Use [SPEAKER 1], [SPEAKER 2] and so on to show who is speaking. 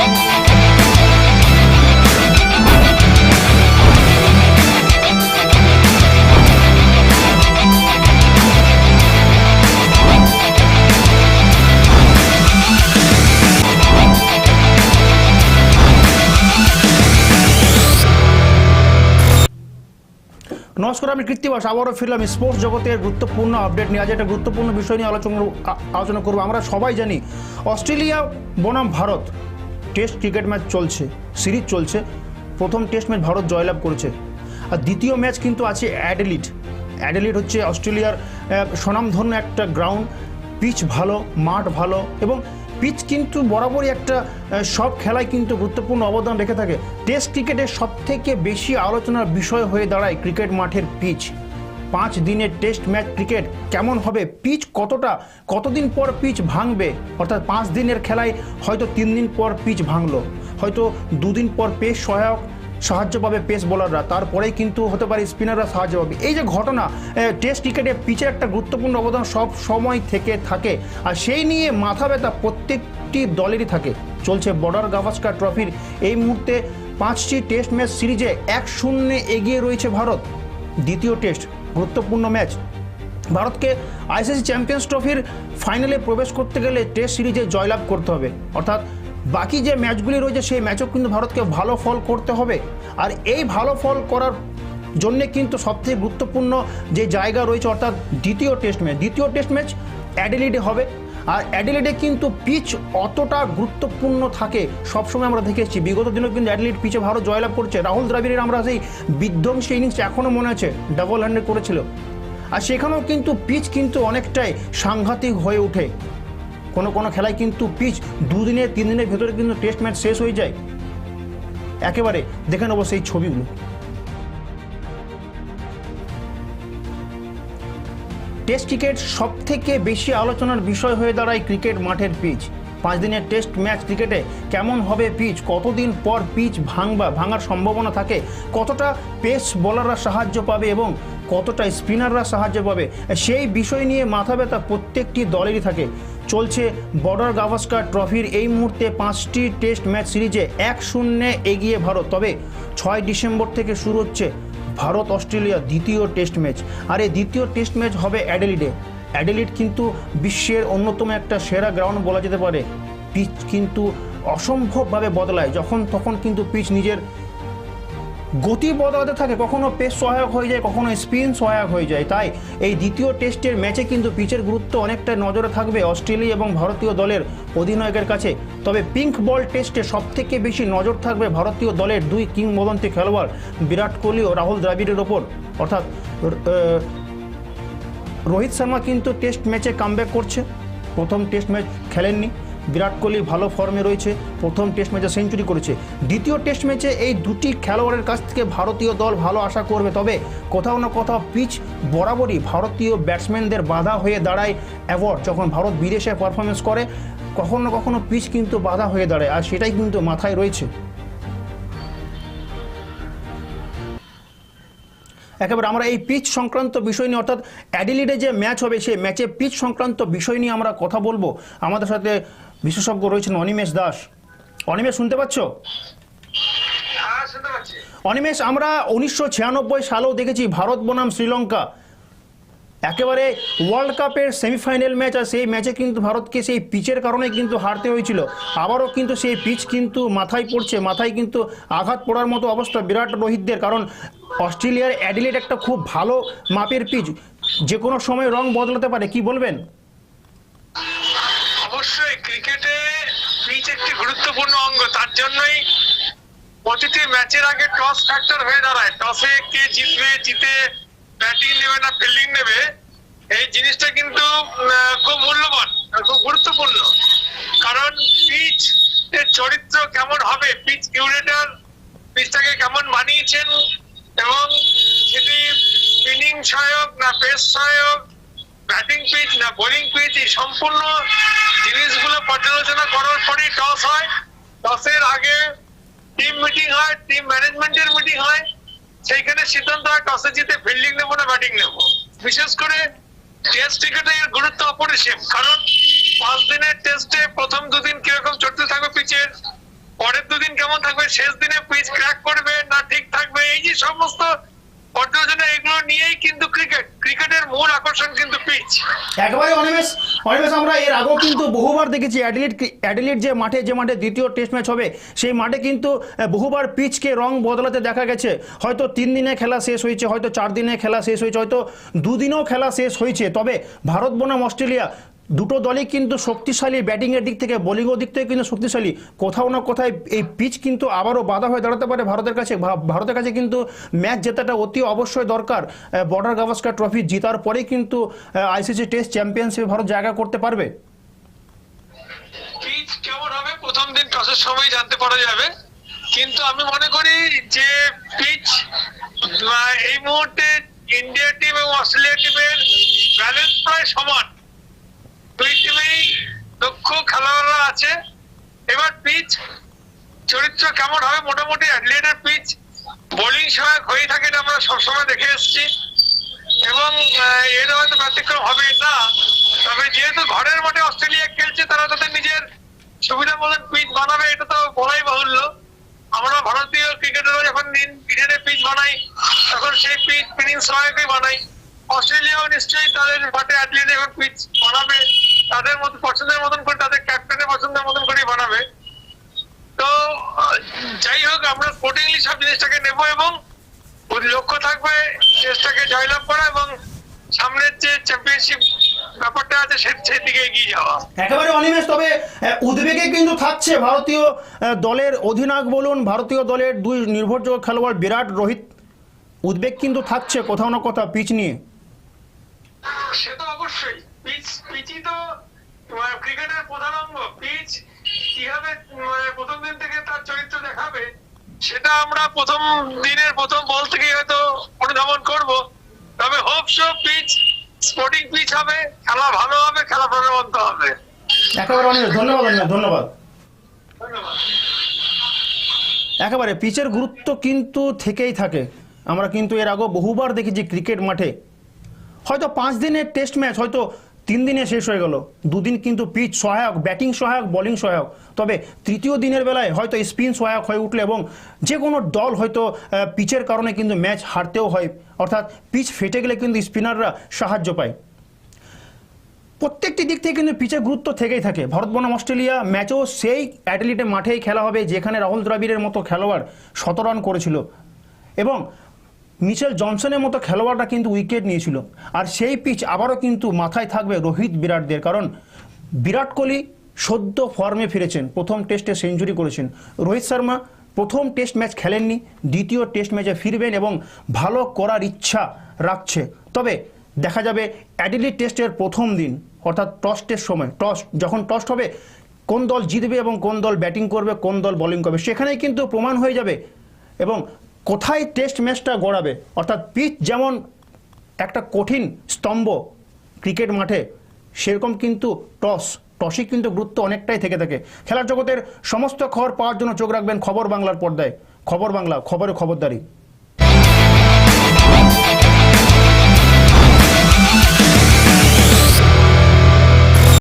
[SPEAKER 1] নমস্কার, আমি কৃত্তিবাস আবারও ফিরলাম স্পোর্টস জগতের গুরুত্বপূর্ণ আপডেট নিয়ে। আজ একটা গুরুত্বপূর্ণ বিষয় নিয়ে আলোচনা আলোচনা করব। আমরা সবাই জানি, অস্ট্রেলিয়া বনাম ভারত। টেস্ট ক্রিকেট ম্যাচ চলছে, সিরিজ চলছে। প্রথম টেস্ট ম্যাচ ভারত জয়লাভ করেছে। আর দ্বিতীয় ম্যাচ কিন্তু আছে অ্যাডেলিড অ্যাডেলিড হচ্ছে অস্ট্রেলিয়ার স্বনামধন্য একটা গ্রাউন্ড। পিচ ভালো, মাঠ ভালো এবং পিচ কিন্তু বরাবরই একটা সব খেলায় কিন্তু গুরুত্বপূর্ণ অবদান রেখে থাকে। টেস্ট ক্রিকেটের সবথেকে বেশি আলোচনার বিষয় হয়ে দাঁড়ায় ক্রিকেট মাঠের পিচ। পাঁচ দিনের টেস্ট ম্যাচ ক্রিকেট কেমন হবে? পিচ কতটা? কতদিন পর পিচ ভাঙবে? অর্থাৎ পাঁচ দিনের খেলায় হয়তো তিন দিন পর পিচ ভাঙলো। হয়তো দুদিন পর পেশ সহায়ক সাহায্য পাবে পেস বোলাররা। তারপরেই কিন্তু হতে পারে স্পিনাররা সাহায্য পাবে। এই যে ঘটনা টেস্ট ক্রিকেটে পিচের একটা গুরুত্বপূর্ণ অবদান সব সময় থেকে থাকে। আর সেই নিয়ে মাথা ব্যথা প্রত্যেকটি দলেরই থাকে। চলছে বর্ডার গাভাস্কার ট্রফির। এই মুহূর্তে পাঁচটি টেস্ট ম্যাচ সিরিজে এক শূন্যে এগিয়ে রয়েছে ভারত। দ্বিতীয় টেস্ট, গুরুত্বপূর্ণ ম্যাচ। ভারতকে আইসিসি চ্যাম্পিয়ন্স ট্রফির ফাইনালে প্রবেশ করতে গেলে টেস্ট সিরিজে জয়লাভ করতে হবে। অর্থাৎ বাকি যে ম্যাচগুলি রয়েছে, সেই ম্যাচও কিন্তু ভারতকে ভালো ফল করতে হবে। আর এই ভালো ফল করার জন্যে কিন্তু সবথেকে গুরুত্বপূর্ণ যে জায়গা রয়েছে, অর্থাৎ দ্বিতীয় টেস্ট ম্যাচ। দ্বিতীয় টেস্ট ম্যাচ অ্যাডিলিডে হবে। আর অ্যাডিলেডে কিন্তু পিচ অতটা গুরুত্বপূর্ণ থাকে। সবসময় আমরা দেখে এসেছি। বিগত দিনেও কিন্তু অ্যাডিলেড পিচে ভারত জয়লাভ করছে। রাহুল দ্রাবিড়ের আমরা সেই বিধ্বংসী ইনিংস এখনও মনে আছে ডাবল হ্যান্ডে করেছিল। আর সেখানেও কিন্তু পিচ কিন্তু অনেকটাই সাংঘাতিক হয়ে ওঠে। কোনো কোনো খেলায় কিন্তু পিচ দুদিনের তিন দিনের ভেতরে কিন্তু টেস্ট ম্যাচ শেষ হয়ে যায়। একেবারে দেখে নেব সেই ছবিগুলো। টেস্ট ক্রিকেট সব থেকে বেশি আলোচনার বিষয় হয়ে দাঁড়ায় ক্রিকেট মাঠের পিচ। পাঁচ দিনের টেস্ট ম্যাচ ক্রিকেটে কেমন হবে পিচ? কতদিন পর পিচ ভাঙবা, ভাঙার সম্ভাবনা থাকে? কতটা পেস বোলাররা সাহায্য পাবে এবং কতটা স্পিনাররা সাহায্য পাবে? সেই বিষয় নিয়ে মাথা ব্যথা প্রত্যেকটি দলেরই থাকে। চলছে বর্ডার গাভাস্কার ট্রফির এই মুহূর্তে পাঁচটি টেস্ট ম্যাচ সিরিজে এক শূন্যে এগিয়ে ভারত। তবে ছয় ডিসেম্বর থেকে শুরু হচ্ছে ভারত অস্ট্রেলিয়া দ্বিতীয় টেস্ট ম্যাচ। আর এই দ্বিতীয় টেস্ট ম্যাচ হবে অ্যাডেলিডে। অ্যাডেলিড কিন্তু বিশ্বের অন্যতম একটা সেরা গ্রাউন্ড বলা যেতে পারে। পিচ কিন্তু অসম্ভবভাবে বদলায়। যখন তখন কিন্তু পিচ নিজের গতি বদলাতে থাকে, কখনো পেস সহায়ক হয়ে যায়, কখনো স্পিন সহায়ক হয়ে যায়। তাই এই দ্বিতীয় টেস্টের ম্যাচে কিন্তু পিচের গুরুত্ব অনেকটা নজরে থাকবে অস্ট্রেলিয়া এবং ভারতীয় দলের অধিনায়কের কাছে। তবে পিঙ্ক বল টেস্টে সবথেকে বেশি নজর থাকবে ভারতীয় দলের দুই কিংবদন্তি খেলোয়াড়, বিরাট কোহলি ও রাহুল দ্রাবিড়ের ওপর। অর্থাৎ রোহিত শর্মা কিন্তু টেস্ট ম্যাচে কামব্যাক করছে। প্রথম টেস্ট ম্যাচ খেলেননি। বিরাট কোহলি ভালো ফর্মে রয়েছে, প্রথম টেস্ট ম্যাচে সেঞ্চুরি করেছে। দ্বিতীয় টেস্ট ম্যাচে এই দুটি খেলোয়াড়ের কাছ থেকে ভারতীয় দল ভালো আশা করবে। তবে কোথাও না কোথাও পিচ বরাবরই ভারতীয় ব্যাটসম্যানদের বাধা হয়ে দাঁড়ায় অ্যাওয়ার্ড যখন ভারত বিদেশে পারফরমেন্স করে, কখনো কখনো পিচ কিন্তু বাধা হয়ে দাঁড়ায়। আর সেটাই কিন্তু মাথায় রয়েছে। একেবারে আমরা এই পিচ সংক্রান্ত বিষয় নিয়ে অর্থাৎ অ্যাডিলিডে যে ম্যাচ হবে সেই ম্যাচে পিচ সংক্রান্ত বিষয় নিয়ে আমরা কথা বলব। আমাদের সাথে বিশেষজ্ঞ রয়েছেন অনিমেষ দাস। অনিমেষ শুনতে পাচ্ছ?
[SPEAKER 2] হ্যাঁ শুনতে পাচ্ছি।
[SPEAKER 1] অনিমেষ আমরা উনিশশো ছিয়ানব্বই সালেও দেখেছি ভারত বনাম শ্রীলঙ্কা। একেবারে ওয়ার্ল্ড কাপের সেমিফাইনাল ম্যাচ আর সেই ম্যাচে কিন্তু ভারতকে সেই পিচের কারণে কিন্তু হারতে হয়েছিল। আবারও কিন্তু সেই পিচ কিন্তু মাথায় পড়ছে মাথায় কিন্তু আঘাত পড়ার মতো অবস্থা বিরাট রোহিতদের। কারণ অস্ট্রেলিয়ার অ্যাডিলেট একটা খুব ভালো মাপের পিচ, যে কোনো সময় রং বদলাতে পারে, কি বলবেন?
[SPEAKER 2] অবশ্যই, ক্রিকেটে পিচ একটি গুরুত্বপূর্ণ অঙ্গ, তার জন্যই প্রতিটি ম্যাচের আগে টস ফ্যাক্টর হয়ে দাঁড়ায়। টসে কে জিতবে, জিতে ব্যাটিং নেবে না, ফিল্ডিং নেবে, এই জিনিসটা কিন্তু খুব মূল্যবান, খুব গুরুত্বপূর্ণ। কারণ পিচ এর চরিত্র কেমন হবে? পিচ কিউরেটার পিচটাকে কেমন বানিয়েছেন? এবং সেটি স্পিনিং সহায়ক না পেস সহায়ক, ব্যাটিং পিচ না বোলিং পিচ, এই সম্পূর্ণ জিনিসগুলো পর্যালোচনা করার পরেই টস হয়। টসের আগে টিম মিটিং হয়, টিম ম্যানেজমেন্টের মিটিং হয়। সেইখানে সিদ্ধান্ত হয় টসে জিতে ফিল্ডিং নেব না ব্যাটিং নেব। বিশেষ করে টেস্ট ক্রিকেটে এর গুরুত্ব অপরিসীম। কারণ পাঁচ দিনের টেস্টে প্রথম দুদিন কীরকম চলতে থাকবে পিচের কেমন থাকবে, শেষ দিনে পিচ ক্র্যাক করবে না ঠিক থাকবে, এই যে সমস্ত পর্যালোচনা এগুলো নিয়েই কিন্তু ক্রিকেট ক্রিকেটের মূল আকর্ষণ কিন্তু পিচ
[SPEAKER 1] একবারে অনিমেষ অনিমেষ, আমরা এর আগেও কিন্তু বহুবার দেখেছি অ্যাডিলিট অ্যাডিলিট যে মাঠে যে মাঠে দ্বিতীয় টেস্ট ম্যাচ হবে, সেই মাঠে কিন্তু বহুবার পিচকে রং বদলাতে দেখা গেছে। হয়তো তিন দিনে খেলা শেষ হয়েছে, হয়তো চার দিনে খেলা শেষ হয়েছে, হয়তো দুদিনেও খেলা শেষ হয়েছে। তবে ভারত বনাম অস্ট্রেলিয়া দুটো দলই কিন্তু শক্তিশালী ব্যাটিংয়ের দিক থেকে বোলিংয়ের দিক থেকে কিন্তু শক্তিশালী। কোথাও না কোথায় এই পিচ কিন্তু আবারও বাধা হয়ে দাঁড়াতে পারে ভারতের কাছে। ভারতের কাছে কিন্তু ম্যাচ জেতাটা অতি অবশ্যই দরকার। বর্ডার গাভাস্কার ট্রফি জেতার পরেই কিন্তু আইসিসি টেস্ট চ্যাম্পিয়নশিপে ভারত জায়গা করতে পারবে।
[SPEAKER 2] পিচ কেমন হবে? প্রথম দিন টসের সময় জানতে পারা যাবে। কিন্তু আমি মনে করি যে পিচ এই মুহূর্তে ইন্ডিয়া টিম এবং অস্ট্রেলিয়া টিমের ব্যালেন্স প্রায় সমান। দুই টিমেই দক্ষ খেলোয়াড়রা আছে। এবার পিচ চরিত্র কেমন হবে? মোটামুটি অ্যাডলিয়েটের পিচ বোলিং সহায়ক হয়ে থাকে আমরা সবসময় দেখে এসেছি। এবং এর হয়তো ব্যতিক্রম হবে না। তবে যেহেতু ঘরের মাঠে অস্ট্রেলিয়া খেলছে, তারা তাদের নিজের সুবিধা মতন পিচ বানাবে, এটা তো বলাই বাহুল্য। আমরা ভারতীয় ক্রিকেটাররা যখন ইডেনে পিচ বানাই, তখন সেই পিচ স্পিনিং সহায়কই বানাই। অস্ট্রেলিয়াও নিশ্চয়ই তাদের মাঠে অ্যাথলিট এখন পিচ বানাবে। তাদের মতো পছন্দের মতন করে তাদের ক্যাপ্টেনের পছন্দের মতন করে বানাবে। তো যাই হোক আমরা স্পোর্টিংলি সব জিনিসটাকে নেব এবং লক্ষ্য থাকবে চেষ্টাকে জয়লাভ করা এবং সামনের যে চ্যাম্পিয়নশিপ ব্যাপারটা আছে সে- সেদিকে এগিয়ে যাওয়া।
[SPEAKER 1] একেবারে অনিমেষ তবে উদ্বেগে কিন্তু থাকছে ভারতীয় দলের অধিনায়ক বলুন ভারতীয় দলের দুই নির্ভরযোগ্য খেলোয়াড় বিরাট রোহিত। উদ্বেগ কিন্তু থাকছে কোথাও না কোথাও পিচ নিয়ে।
[SPEAKER 2] সে তো পিচ পিচই তো ক্রিকেটের প্রধান অঙ্গ। পিচ কীভাবে প্রথম দিন থেকে তার চরিত্র দেখাবে সেটা আমরা প্রথম দিনের প্রথম বল থেকে হয়তো অনুধাবন করব। তবে hope so pitch sporting pitch হবে খেলা ভালো হবে খেলা প্রাণবন্ত হবে।
[SPEAKER 1] একেবারে অনিমেষ ধন্যবাদ ধন্যবাদ।
[SPEAKER 2] ধন্যবাদ।
[SPEAKER 1] একেবারে পিচের গুরুত্ব কিন্তু থেকেই থাকে। আমরা কিন্তু এর আগেও বহুবার দেখেছি ক্রিকেট মাঠে। হয়তো পাঁচ দিনের টেস্ট ম্যাচ হয়তো তিন দিনে শেষ হয়ে গেল। দুদিন কিন্তু পিচ সহায়ক, ব্যাটিং সহায়ক, বোলিং সহায়ক। তবে তৃতীয় দিনের বেলায় হয়তো স্পিন সহায়ক হয়ে উঠলে এবং যে কোনো দল হয়তো পিচের কারণে কিন্তু ম্যাচ হারতেও হয়। অর্থাৎ পিচ ফেটে গেলে কিন্তু স্পিনাররা সাহায্য পায়। প্রত্যেকটি দিক থেকে কিন্তু পিচের গুরুত্ব থেকেই থাকে। ভারত বনাম অস্ট্রেলিয়া ম্যাচও সেই অ্যাডলিটে মাঠেই খেলা হবে, যেখানে রাহুল দ্রাবিড়ের মতো খেলোয়াড় শত রান করেছিল। এবং মিচেল জনসনের মতো খেলোয়াড়রা কিন্তু উইকেট নিয়েছিল। আর সেই পিচ আবারও কিন্তু মাথায় থাকবে রোহিত বিরাটদের, কারণ বিরাট কোহলি সদ্য ফর্মে ফিরেছেন, প্রথম টেস্টে সেঞ্চুরি করেছেন। রোহিত শর্মা প্রথম টেস্ট ম্যাচ খেলেননি, দ্বিতীয় টেস্ট ম্যাচে ফিরবেন এবং ভালো করার ইচ্ছা রাখছে। তবে দেখা যাবে অ্যাডিলি টেস্টের প্রথম দিন, অর্থাৎ টসটের সময়, টস, যখন টস হবে, কোন দল জিতবে এবং কোন দল ব্যাটিং করবে, কোন দল বোলিং করবে, সেখানেই কিন্তু প্রমাণ হয়ে যাবে। এবং কোথায় টেস্ট ম্যাচটা গড়াবে? অর্থাৎ পিচ যেমন একটা কঠিন স্তম্ভ ক্রিকেট মাঠে, সেরকম কিন্তু টস টসই কিন্তু গুরুত্ব অনেকটাই থেকে থাকে। খেলার জগতের সমস্ত খবর পাওয়ার জন্য চোখ রাখবেন খবর বাংলার পর্দায়। খবর বাংলা, খবরে খবরদারি।